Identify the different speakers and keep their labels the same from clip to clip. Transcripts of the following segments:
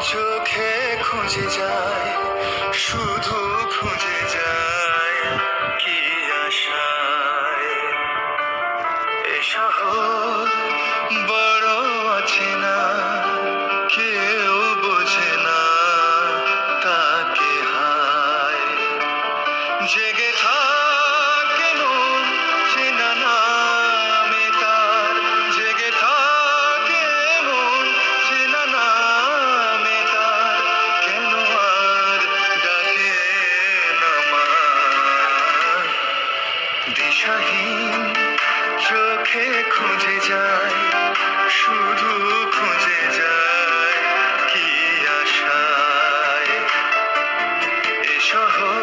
Speaker 1: চোখে খুঁজে যায় শুধু খুঁজে যায় কি আশায়। এ শহর বড় না কেউ দিশাহীন চোখে খুঁজে যায় শুধু খুঁজে যায় কি আশায়। এ শহর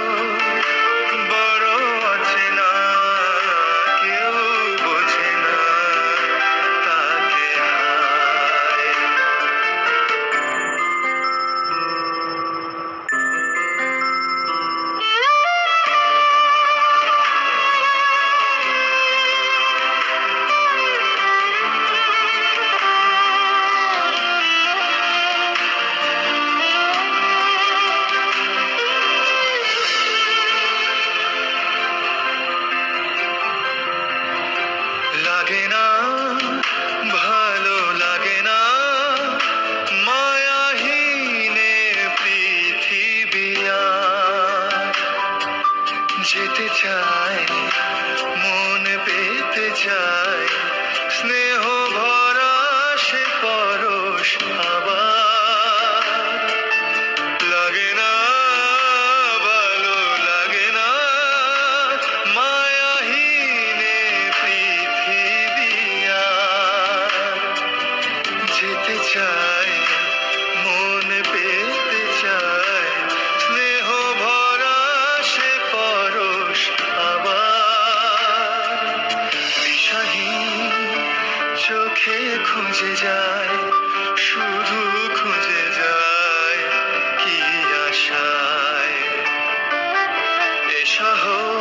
Speaker 1: যেতে চায়, মন পেতে চায় স্নেহ ভরা সে পরশ লাগে না, ভালো লাগে না, মায়াহীনে। যেতে চায় চোখে খুঁজে যায় শুধু খুঁজে যায় কি আশায়। এ শহর